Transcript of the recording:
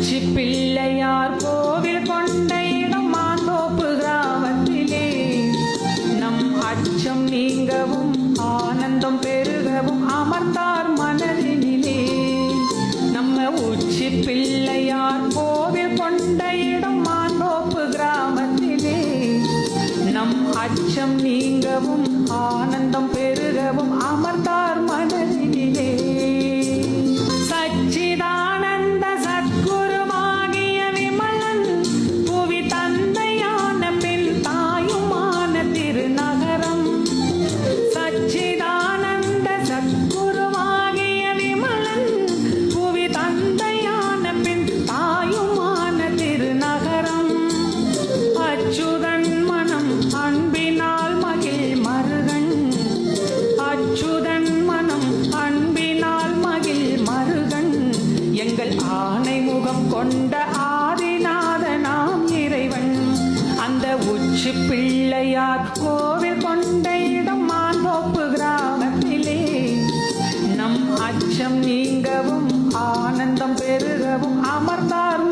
உச்சி பிள்ளையார் கோவில் கொண்ட இடம் மாந்தோப்பு கிராமத்திலே. நம் அச்சம் நீங்கவும் ஆனந்தம் பெருகவும் அமர்ந்தார் மனதினிலே. நம்ம உச்சி பிள்ளையார் கோவில் கொண்ட இடம் மாந்தோப்பு கிராமத்திலே. நம் அச்சம் நீங்கவும் ஆனந்தம் பெருகவும் அமர்ந்தார் மனதினிலே. அச்சுதன் மனம் அன்பினால் மகிழ் மருகன். எங்கள் ஆணை முகம் கொண்ட ஆதிநாத நாம் இறைவன். அந்த உச்சி பிள்ளையார் கோவில் கொண்ட இடம் மாந்தோப்பு கிராமத்திலே. நம் அச்சம் நீங்கவும் ஆனந்தம் பெருகவும் அமர்ந்தார்